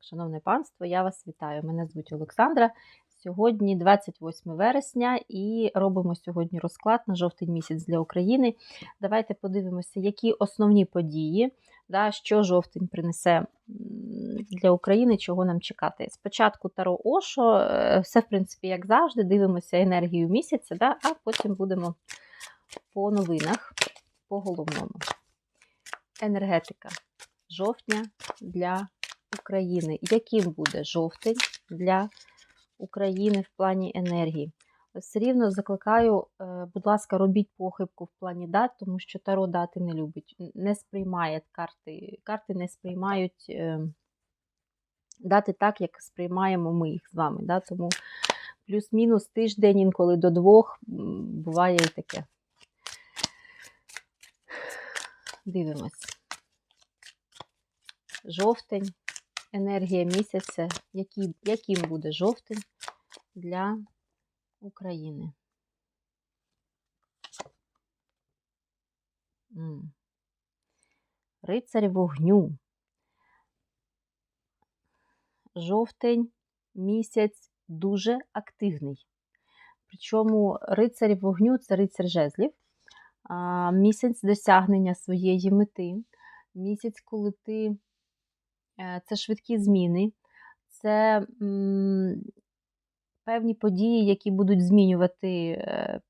Шановне панство, я вас вітаю. Мене звуть Олександра. Сьогодні 28 вересня і робимо сьогодні розклад на жовтень місяць для України. Давайте подивимося, які основні події, да, що жовтень принесе для України, чого нам чекати. Спочатку Таро Ошо, е, все, в принципі, як завжди, дивимося енергію місяця, да, а потім будемо по новинах, по головному. Енергетика жовтня для України. Яким буде жовтень для України в плані енергії? Все рівно закликаю, е, будь ласка, робіть похибку в плані дат, тому що Таро дати не любить, не сприймає карти. Карти не сприймають е, дати так, як сприймаємо ми їх з вами. Да? Тому плюс-мінус тиждень, інколи до двох, буває і таке. Дивимось. Жовтень, енергія місяця, який, яким буде жовтень для України. Рицарь вогню. Жовтень місяць дуже активний. Причому рицарь вогню це рицар жезлів. Місяць досягнення своєї мети. Місяць, коли ти це швидкі зміни, це певні події, які будуть змінювати е,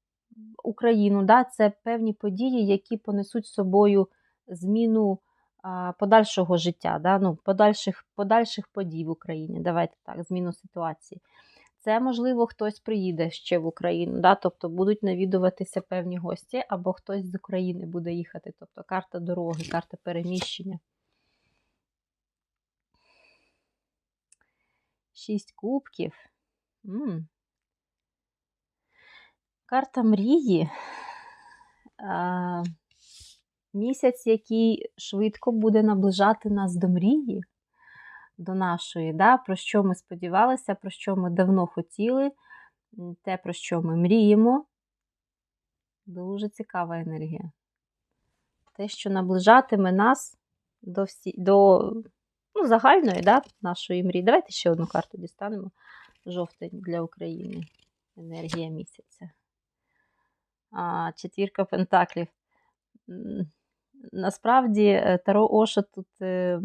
Україну. Да? Це певні події, які понесуть з собою зміну подальшого життя, да? ну, подальших, подальших подій в Україні. Давайте так, зміну ситуації. Це, можливо, хтось приїде ще в Україну, да? тобто будуть навідуватися певні гості, або хтось з України буде їхати. Тобто карта дороги, карта переміщення. Шість кубків. М. Карта мрії. А, місяць, який швидко буде наближати нас до мрії, до нашої, да? про що ми сподівалися, про що ми давно хотіли, те, про що ми мріємо. Дуже цікава енергія. Те, що наближатиме нас до, всі, до ну, загальної да, нашої мрії. Давайте ще одну карту дістанемо. Жовтень для України. Енергія місяця. А, Четвірка пентаклів. Насправді, е, Таро Оша тут е,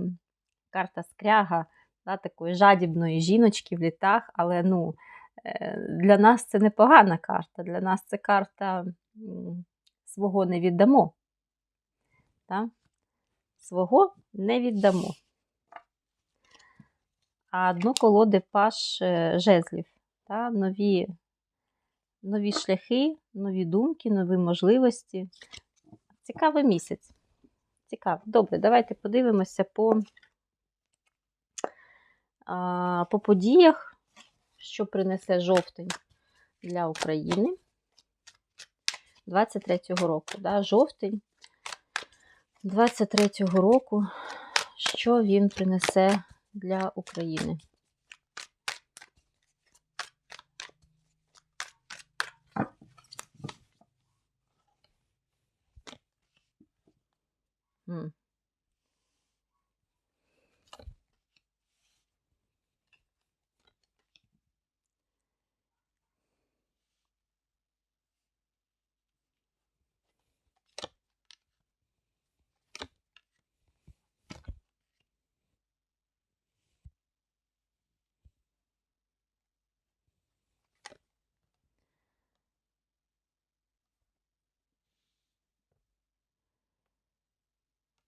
карта скряга, да, такої жадібної жіночки в літах, але ну, е, для нас це непогана карта. Для нас це карта свого не віддамо. Да? Свого не віддамо а дно колоди паш е, жезлів. Та? Нові, нові шляхи, нові думки, нові можливості. Цікавий місяць. Цікаво. Добре, давайте подивимося по, а, по подіях, що принесе жовтень для України 23-го року. Да? Жовтень 23-го року, що він принесе для України. М.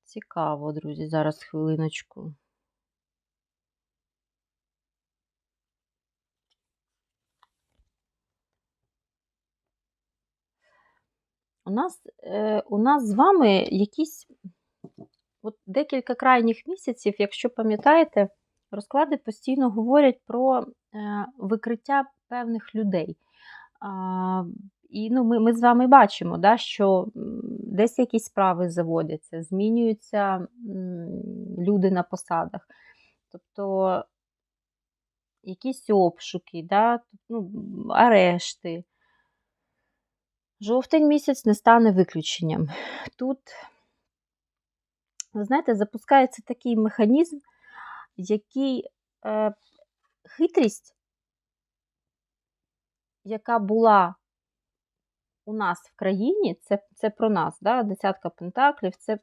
Цікаво, друзі. Зараз хвилиночку. У нас, е, у нас з вами якісь от декілька крайніх місяців, якщо пам'ятаєте, розклади постійно говорять про е, викриття певних людей. І ну, ми, ми з вами бачимо, да, що десь якісь справи заводяться, змінюються люди на посадах. Тобто якісь обшуки, да, ну, арешти. Жовтень місяць не стане виключенням. Тут, ви знаєте, запускається такий механізм, який е, хитрість, яка була у нас в країні, це це про нас, да? десятка пентаклів, це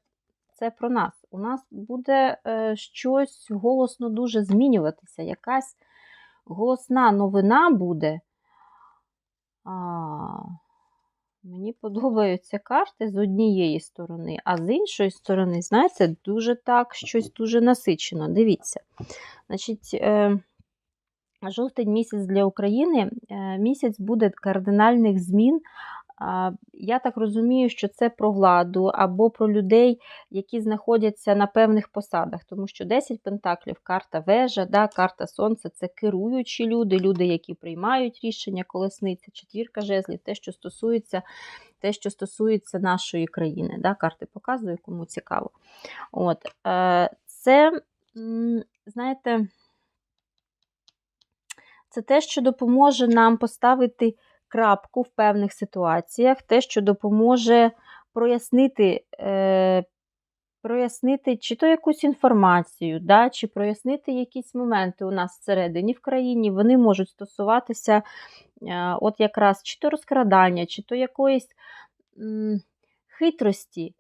це про нас. У нас буде е, щось голосно дуже змінюватися. Якась голосна новина буде. А, Мені подобаються карти з однієї сторони, а з іншої сторони, знаєте, дуже так, щось дуже насичено. Дивіться. Значить, е, жовтень місяць для України е, місяць буде кардинальних змін я так розумію, що це про владу або про людей, які знаходяться на певних посадах, тому що 10 пентаклів, карта вежа, да, карта сонця це керуючі люди, люди, які приймають рішення, колесниця, четвірка жезлів, те, що стосується те, що стосується нашої країни. Да, Карти показую, кому цікаво. От, е, Це, знаєте, це те, що допоможе нам поставити крапку в певних ситуаціях, те, що допоможе прояснити, е, прояснити чи то якусь інформацію, да, чи прояснити якісь моменти у нас всередині в країні, вони можуть стосуватися е, от якраз чи то розкрадання, чи то якоїсь м, хитрості.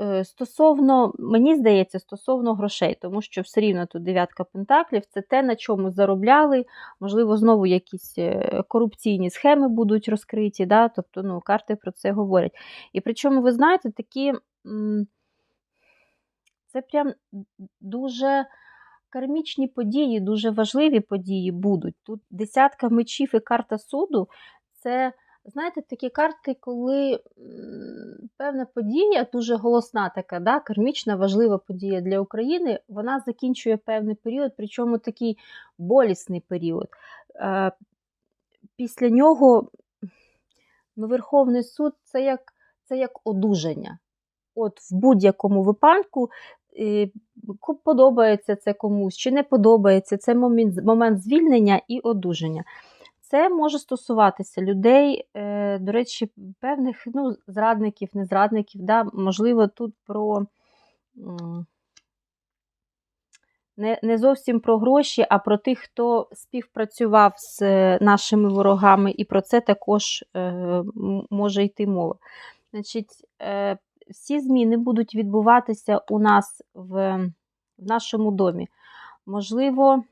Е, стосовно, мені здається, стосовно грошей, тому що все рівно тут дев'ятка пентаклів це те, на чому заробляли. Можливо, знову якісь е, корупційні схеми будуть розкриті. да? Тобто ну, карти про це говорять. І причому, ви знаєте, такі це прям дуже кармічні події, дуже важливі події будуть. Тут десятка мечів і карта суду це. Знаєте, такі карти, коли певна подія, дуже голосна така, да, кармічна, важлива подія для України, вона закінчує певний період, причому такий болісний період. Е, після нього ну, Верховний суд це як це як одужання. От В будь-якому випадку е, подобається це комусь чи не подобається, це момент, момент звільнення і одужання. Це може стосуватися людей, е, до речі, певних ну, зрадників, незрадників. Да? Можливо, тут про не не зовсім про гроші, а про тих, хто співпрацював з е, нашими ворогами, і про це також е, може йти мова. Значить, Всі зміни будуть відбуватися у нас в, в нашому домі. Можливо,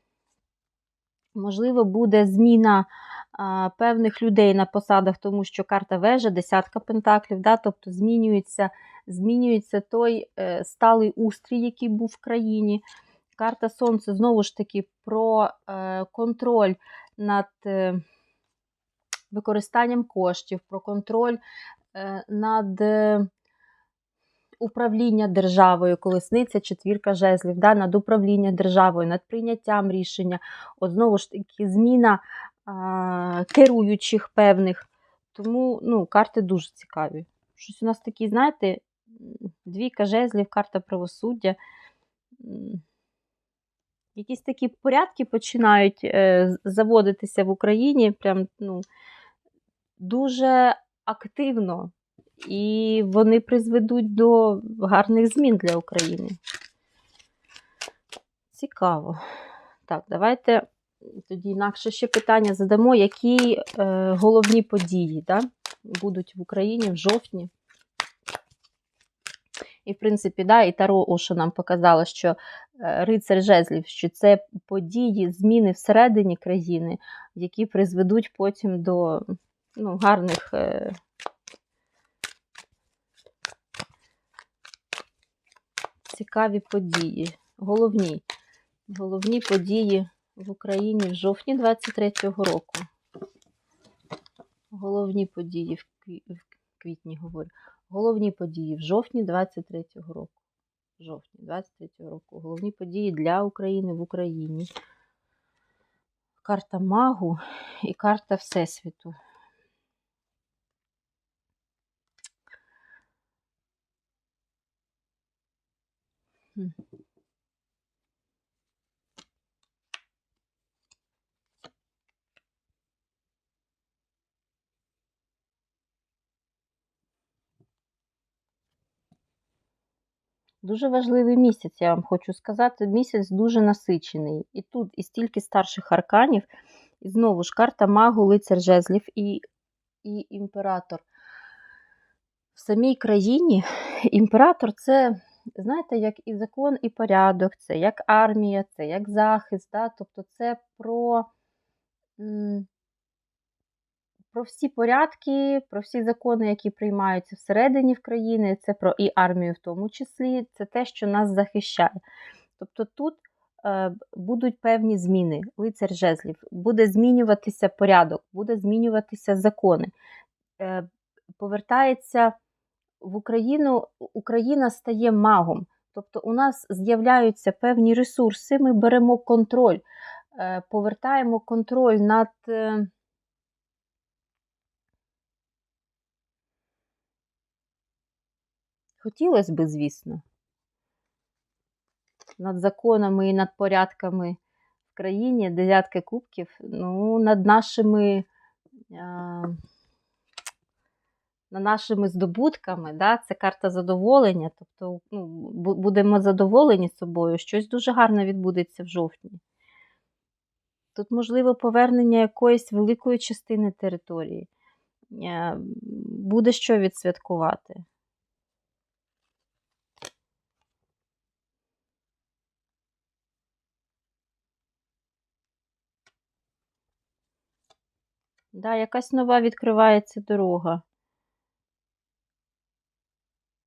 можливо, буде зміна певних людей на посадах, тому що карта вежа, десятка пентаклів, да, тобто змінюється змінюється той е, сталий устрій, який був в країні. Карта Сонце знову ж таки про е, контроль над е, використанням коштів, про контроль над управління державою, колесниця, четвірка жезлів, да, над управління державою, над прийняттям рішення. От знову ж таки, зміна керуючих певних. Тому ну, карти дуже цікаві. Щось у нас такі, знаєте, двійка жезлів, карта правосуддя. Якісь такі порядки починають е, заводитися в Україні прям ну, дуже активно і вони призведуть до гарних змін для України. Цікаво. Так, давайте тоді інакше ще питання задамо, які е, головні події да, будуть в Україні в жовтні. І, в принципі, да, і Таро Оша нам показало, що е, рицар жезлів, що це події, зміни всередині країни, які призведуть потім до ну, гарних е, цікаві події. Головні головні події в Україні в жовтні 23-го року. Головні події в квітні говорю. Головні події в жовтні 23-го року. Жовтні 23-го року. Головні події для України в Україні. Карта Магу і карта Всесвіту. Хм. Дуже важливий місяць, я вам хочу сказати. Місяць дуже насичений. І тут і стільки старших арканів, і знову ж карта магу, лицар жезлів і, і імператор. В самій країні імператор це, знаєте, як і закон, і порядок, це як армія, це як захист. Да? Тобто це про. Про всі порядки, про всі закони, які приймаються всередині в країни, це про і армію в тому числі, це те, що нас захищає. Тобто тут е, будуть певні зміни, лицар жезлів, буде змінюватися порядок, буде змінюватися закони. Е, повертається в Україну, Україна стає магом. Тобто у нас з'являються певні ресурси, ми беремо контроль, е, повертаємо контроль над. Хотілося б, звісно, над законами і над порядками в країні дев'ятки кубків, ну, над нашими а, над нашими здобутками, да, це карта задоволення. Тобто ну, будемо задоволені собою, щось дуже гарне відбудеться в жовтні. Тут, можливо, повернення якоїсь великої частини території. Буде що відсвяткувати. Да, якась нова відкривається дорога.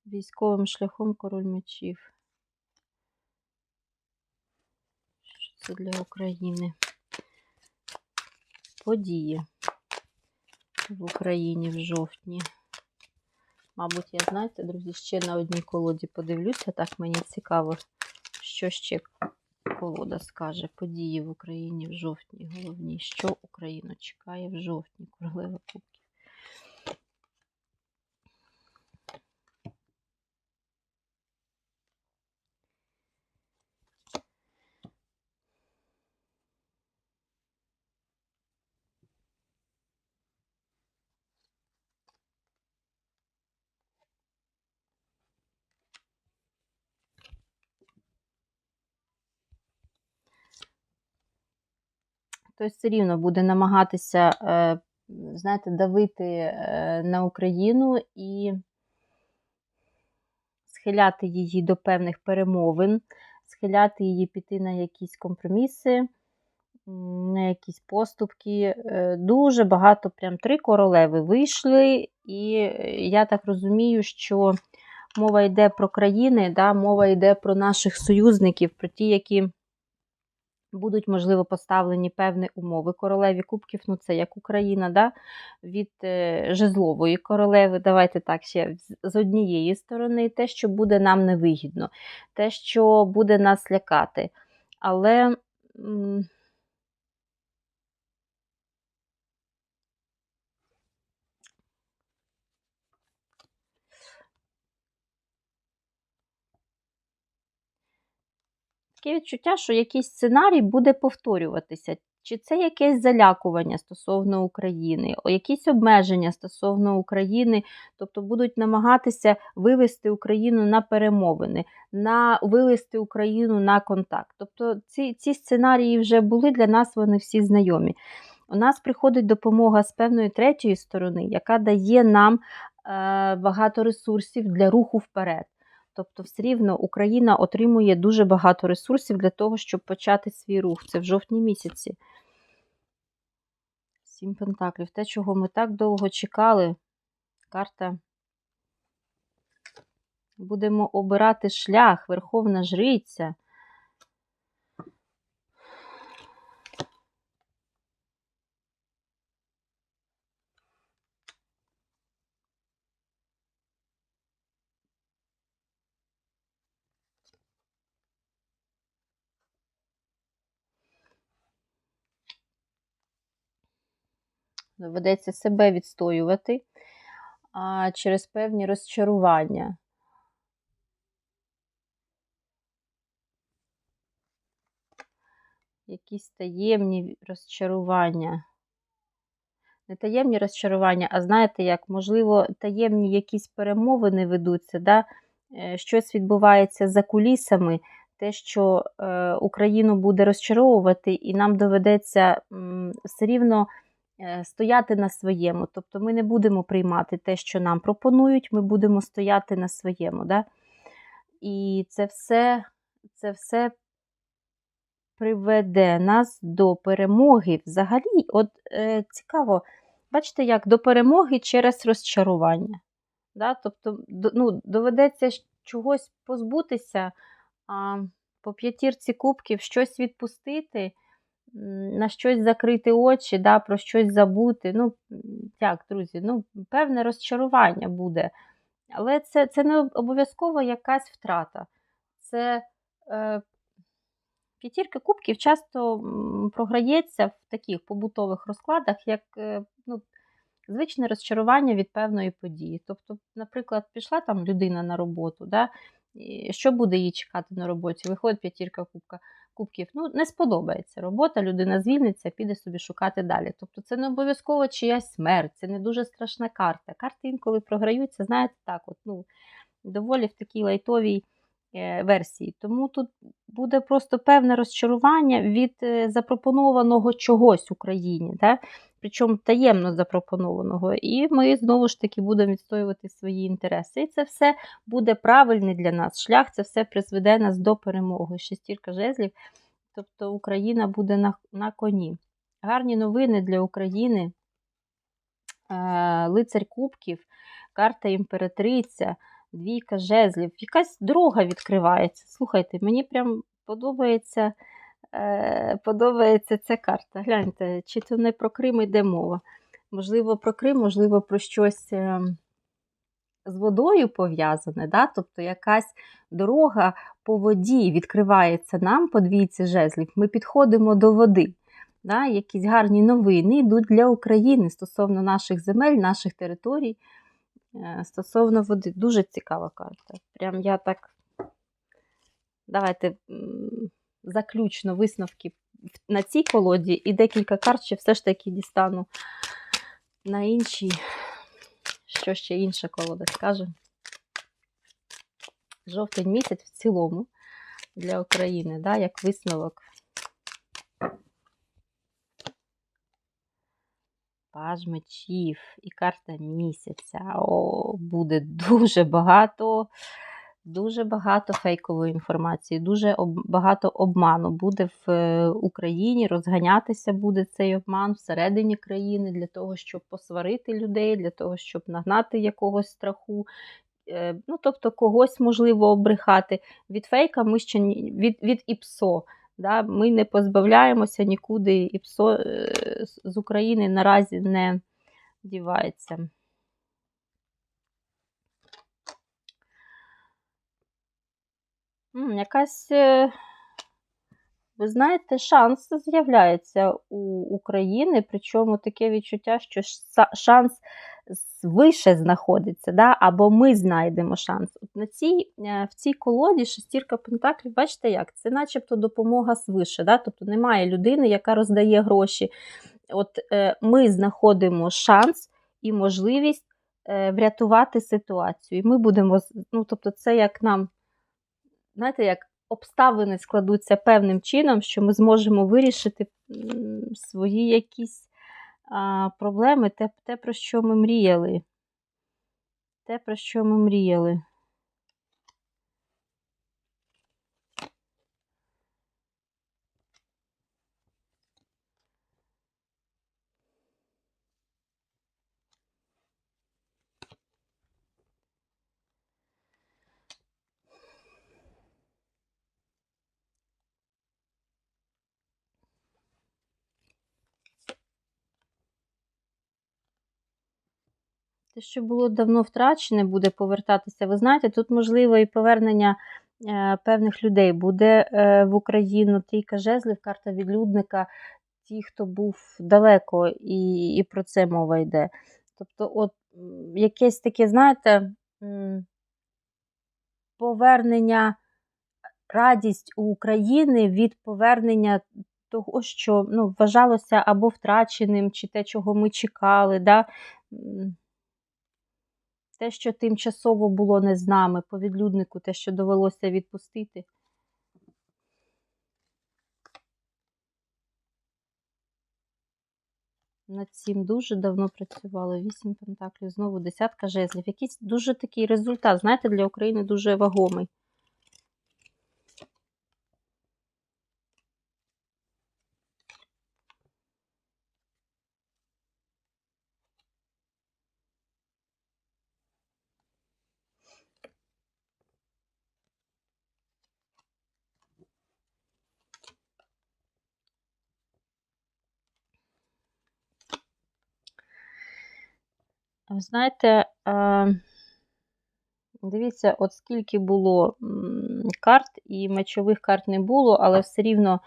Військовим шляхом король мечів. Що це для України? Події в Україні в жовтні. Мабуть, я, знаєте, друзі, ще на одній колоді подивлюся, так мені цікаво, що ще колода скаже події в Україні в жовтні. Головні, що Україну чекає в жовтні, королева кубків. Хтось все рівно буде намагатися, е, знаєте, давити е, на Україну і схиляти її до певних перемовин, схиляти її піти на якісь компроміси, на якісь поступки. Е, дуже багато, прям три королеви вийшли, і я так розумію, що мова йде про країни, да, мова йде про наших союзників, про ті, які будуть, можливо, поставлені певні умови. Королеві Кубків, ну це як Україна, да? від е, жезлової королеви. Давайте так ще з однієї сторони, те, що буде нам невигідно, те, що буде нас лякати. Але. Таке відчуття, що якийсь сценарій буде повторюватися. Чи це якесь залякування стосовно України, якісь обмеження стосовно України, тобто будуть намагатися вивести Україну на перемовини, на вивести Україну на контакт. Тобто ці ці сценарії вже були для нас, вони всі знайомі. У нас приходить допомога з певної третьої сторони, яка дає нам е, багато ресурсів для руху вперед. Тобто, все рівно Україна отримує дуже багато ресурсів для того, щоб почати свій рух. Це в жовтні місяці. Сім пентаклів. Те, чого ми так довго чекали, карта. Будемо обирати шлях, Верховна Жриця. Доведеться себе відстоювати а, через певні розчарування. Якісь таємні розчарування. Не таємні розчарування, а знаєте, як, можливо, таємні якісь перемовини ведуться, да? е, щось відбувається за кулісами, те, що е, Україну буде розчаровувати, і нам доведеться все рівно стояти на своєму. Тобто ми не будемо приймати те, що нам пропонують, ми будемо стояти на своєму. Да? І це все, це все приведе нас до перемоги. Взагалі, от е, цікаво, бачите, як до перемоги через розчарування. Да? Тобто, до, ну, доведеться чогось позбутися, а по п'ятірці кубків щось відпустити, на щось закрити очі, да, про щось забути. Ну, як, друзі, ну, певне розчарування буде. Але це це не обов'язково якась втрата. Це е, П'ятірка кубків часто програється в таких побутових розкладах, як е, ну, звичне розчарування від певної події. Тобто, наприклад, пішла там людина на роботу, да, і що буде їй чекати на роботі? Виходить п'ятірка кубка, кубків. Ну, не сподобається робота, людина звільниться, піде собі шукати далі. Тобто, це не обов'язково чиясь смерть, це не дуже страшна карта. Карти інколи програються, знаєте, так, от, ну, доволі в такій лайтовій. Е, версії. Тому тут буде просто певне розчарування від е, запропонованого чогось Україні, да? Причому таємно запропонованого. І ми знову ж таки будемо відстоювати свої інтереси. І це все буде правильний для нас. Шлях це все призведе нас до перемоги. Шестірка жезлів, тобто Україна буде на, на коні. Гарні новини для України. Е, лицарь Кубків, карта імператриця двійка жезлів, якась дорога відкривається. Слухайте, мені прям подобається подобається ця карта. Гляньте, чи то не про Крим йде мова. Можливо, про Крим, можливо, про щось е, з водою пов'язане. да? Тобто якась дорога по воді відкривається нам по двійці жезлів. Ми підходимо до води. Да? Якісь гарні новини йдуть для України стосовно наших земель, наших територій. Е, стосовно води, дуже цікава карта. Прям я так. Давайте заключно висновки на цій колоді і декілька карт ще все ж таки дістану на іншій. Що ще інша колода скаже? Жовтень місяць в цілому для України, да, як висновок. Паж мечів і карта місяця. О, буде дуже багато, дуже багато фейкової інформації, дуже об, багато обману буде в е, Україні. Розганятися буде цей обман всередині країни для того, щоб посварити людей, для того, щоб нагнати якогось страху. Е, ну, Тобто, когось можливо обрехати. Від фейка ми ще від, від ІПСО. Да? Ми не позбавляємося нікуди, і ПСО е, з України наразі не дівається. Якась, е, ви знаєте, шанс з'являється у України, причому таке відчуття, що шанс вище знаходиться, да? або ми знайдемо шанс. От на цій, е, В цій колоді шестірка пентаклів, бачите як? Це начебто допомога свише. Да? Тобто немає людини, яка роздає гроші. От е, Ми знаходимо шанс і можливість е, врятувати ситуацію. І ми будемо, ну, тобто, це як нам, знаєте, як обставини складуться певним чином, що ми зможемо вирішити свої якісь а, проблеми, те, те, про що ми мріяли. Те, про що ми мріяли. Те, що було давно втрачене, буде повертатися. Ви знаєте, тут можливо і повернення е, певних людей буде е, в Україну. Трійка жезлів, карта відлюдника, ті, хто був далеко, і, і про це мова йде. Тобто, от якесь таке, знаєте, повернення, радість у України від повернення. Того, що ну, вважалося або втраченим, чи те, чого ми чекали. Да? Те, що тимчасово було не з нами, по відлюднику, те, що довелося відпустити. Над цим дуже давно працювали. Вісім пентаклів, знову десятка жезлів. Якийсь дуже такий результат, знаєте, для України дуже вагомий. Ви знаєте, дивіться, от скільки було карт, і мечових карт не було, але все рівно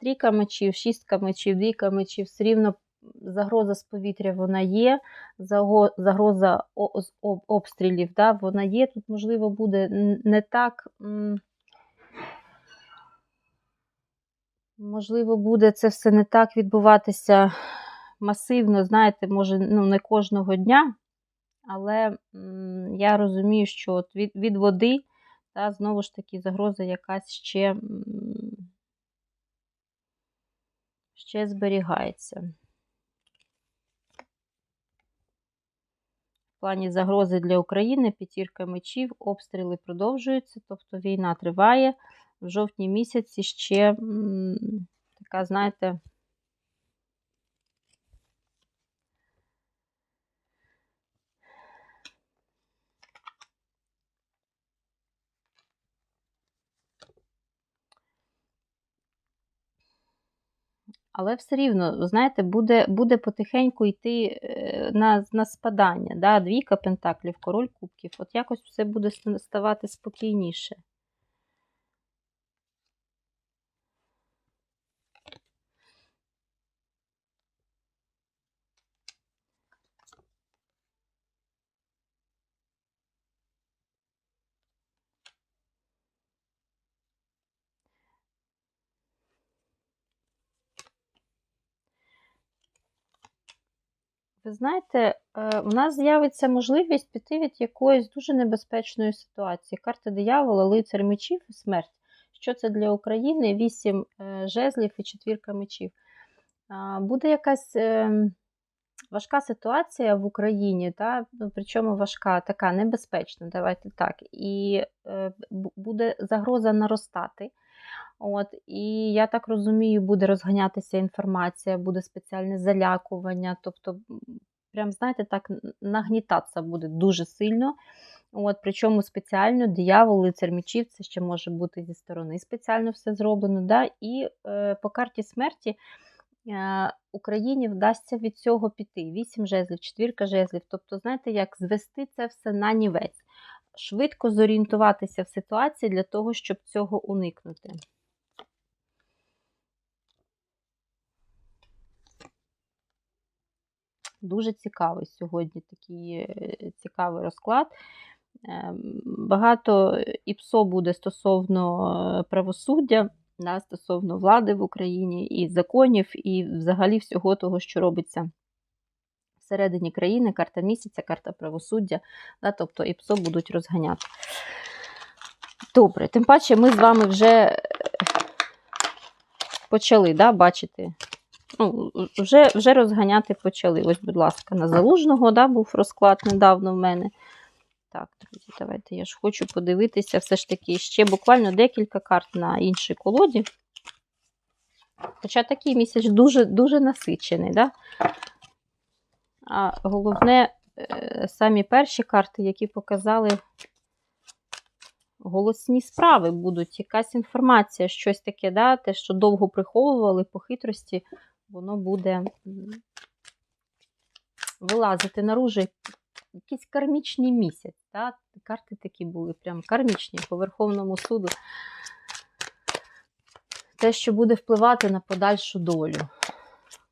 трійка мечів, шістка мечів, двійка мечів, все рівно загроза з повітря вона є, загроза обстрілів да, вона є. Тут, можливо, буде не так. Можливо, буде це все не так відбуватися масивно, знаєте, може, ну, не кожного дня, але я розумію, що от від, від води, та, знову ж таки, загроза якась ще, ще зберігається. В плані загрози для України, п'ятірка мечів, обстріли продовжуються, тобто війна триває. В жовтні місяці ще така, знаєте, Але все рівно, знаєте, буде буде потихеньку йти е, на на спадання. Да? Двійка пентаклів, король кубків. От якось все буде ставати спокійніше. Знаєте, е, у нас з'явиться можливість піти від якоїсь дуже небезпечної ситуації. Карта диявола, лицар мечів і смерть. Що це для України? Вісім е, жезлів і четвірка мечів. Буде якась е, важка ситуація в Україні, та? ну, причому важка, така небезпечна, давайте так. І буде загроза наростати. От, І я так розумію, буде розганятися інформація, буде спеціальне залякування. Тобто, прям, знаєте, так, нагнітатися буде дуже сильно. От, Причому спеціально диявол, лицар мечів, це ще може бути зі сторони спеціально все зроблено. Да? І е, по карті смерті е, Україні вдасться від цього піти. Вісім жезлів, четвірка жезлів. Тобто, знаєте, як звести це все на нівець. Швидко зорієнтуватися в ситуації для того, щоб цього уникнути. Дуже цікавий сьогодні такий е, цікавий розклад. Ем, багато ІПСО буде стосовно е, правосуддя, да, стосовно влади в Україні, і законів, і взагалі всього того, що робиться всередині країни, карта місяця, карта правосуддя, да, тобто ІПСО будуть розганяти. Добре, тим паче ми з вами вже е, почали да, бачити ну, вже вже розганяти почали. Ось, будь ласка, на залужного да, був розклад недавно в мене. Так, друзі, давайте я ж хочу подивитися все ж таки ще буквально декілька карт на іншій колоді. Хоча такий місяць дуже дуже насичений. Да? А головне, е, самі перші карти, які показали голосні справи будуть, якась інформація, щось таке, да? те, що довго приховували по хитрості, воно буде вилазити наружу якийсь кармічний місяць. Так? Карти такі були, прям кармічні по Верховному суду. Те, що буде впливати на подальшу долю.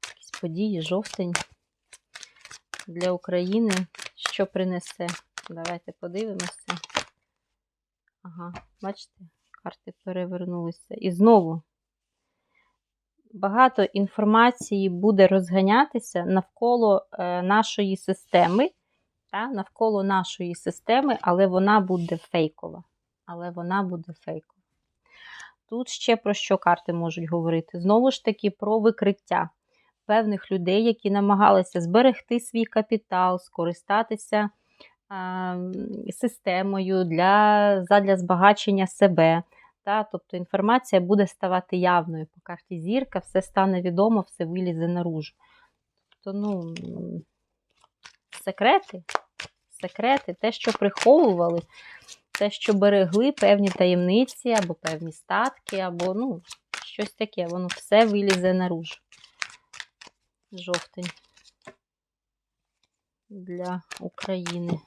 Якісь події, жовтень для України, що принесе. Давайте подивимося. Ага, бачите, карти перевернулися. І знову багато інформації буде розганятися навколо е, нашої системи та, навколо нашої системи, але вона буде фейкова. Але вона буде фейкова. Тут ще про що карти можуть говорити? Знову ж таки, про викриття певних людей, які намагалися зберегти свій капітал, скористатися а, системою для, задля збагачення себе. Та, Тобто інформація буде ставати явною. По карті зірка, все стане відомо, все вилізе наружу. Тобто, ну, секрети, секрети, те, що приховували, те, що берегли певні таємниці, або певні статки, або ну, щось таке, воно все вилізе наружу. Жовтень для України.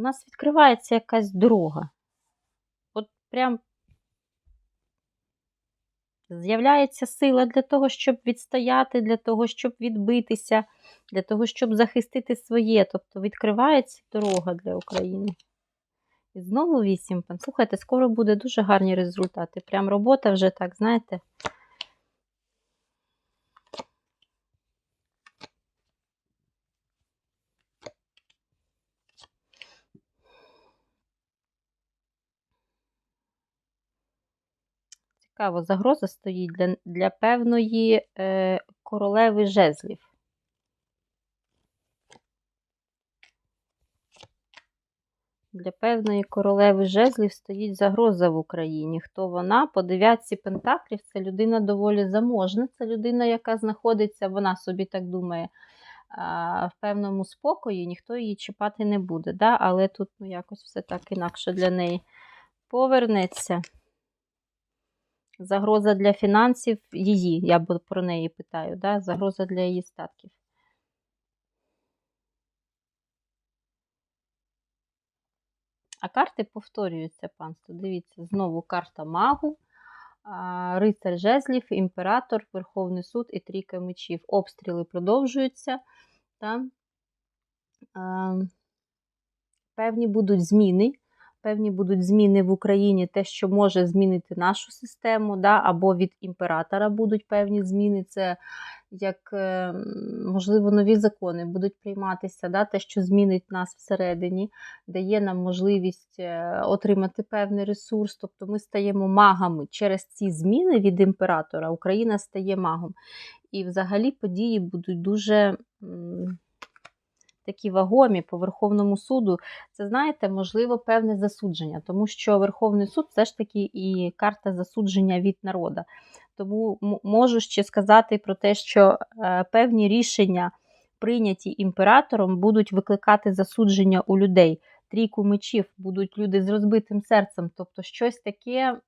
У нас відкривається якась дорога. От прям з'являється сила для того, щоб відстояти, для того, щоб відбитися, для того, щоб захистити своє. Тобто відкривається дорога для України. І знову вісім. Слухайте, скоро буде дуже гарні результати. Прям робота вже так, знаєте. Цікаво, загроза стоїть для для певної е, королеви жезлів. Для певної королеви жезлів стоїть загроза в Україні. Хто вона? По дев'ятці пентаклів це людина доволі заможна. Це людина, яка знаходиться, вона собі так думає, в певному спокої, ніхто її чіпати не буде. Да? Але тут ну, якось все так інакше для неї повернеться. Загроза для фінансів її, я про неї питаю, да? загроза для її статків. А карти повторюються, панство. Дивіться, знову карта магу, рицар жезлів, імператор, Верховний суд і трійка мечів. Обстріли продовжуються. Та? Певні будуть зміни певні будуть зміни в Україні, те, що може змінити нашу систему, да, або від імператора будуть певні зміни. Це як, е, можливо, нові закони будуть прийматися, да, те, що змінить нас всередині, дає нам можливість е, отримати певний ресурс. Тобто ми стаємо магами через ці зміни від імператора. Україна стає магом. І взагалі події будуть дуже такі вагомі по Верховному суду, це, знаєте, можливо, певне засудження, тому що Верховний суд все ж таки і карта засудження від народу. Тому можу ще сказати про те, що е, певні рішення, прийняті імператором, будуть викликати засудження у людей. Трійку мечів будуть люди з розбитим серцем. Тобто, щось таке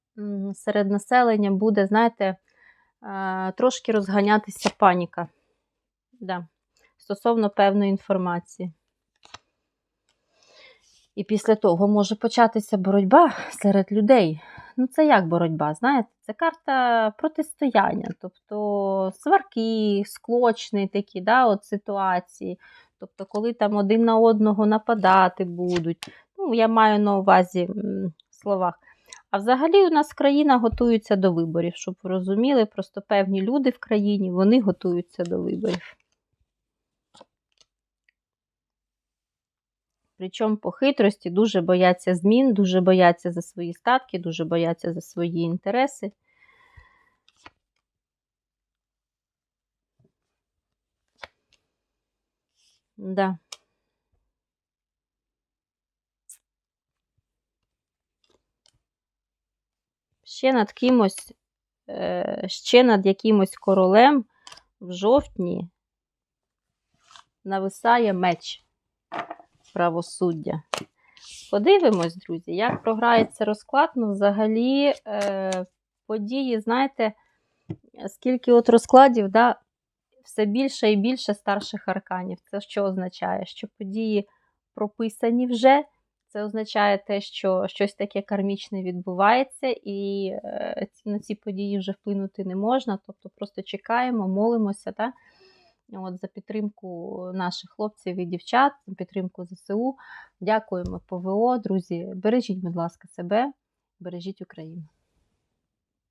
серед населення буде, знаєте, е, трошки розганятися паніка. Да стосовно певної інформації. І після того може початися боротьба серед людей. Ну, це як боротьба? Знаєте, це карта протистояння, тобто сварки, склочні такі да, от ситуації. Тобто, коли там один на одного нападати будуть. Ну, я маю на увазі словах. А взагалі у нас країна готується до виборів, щоб ви розуміли, просто певні люди в країні вони готуються до виборів. Причому по хитрості дуже бояться змін, дуже бояться за свої статки, дуже бояться за свої інтереси. Да. Ще над кимось, е, ще над якимось королем в жовтні нависає меч правосуддя. Подивимось, друзі, як програється розклад. Ну, взагалі, е, події, знаєте, скільки от розкладів, да, все більше і більше старших арканів. Це що означає? Що події прописані вже. Це означає те, що щось таке кармічне відбувається, і е, на ці події вже вплинути не можна. Тобто просто чекаємо, молимося. Да? От, За підтримку наших хлопців і дівчат, за підтримку ЗСУ. Дякуємо ПВО, друзі. Бережіть, будь ласка, себе, бережіть Україну.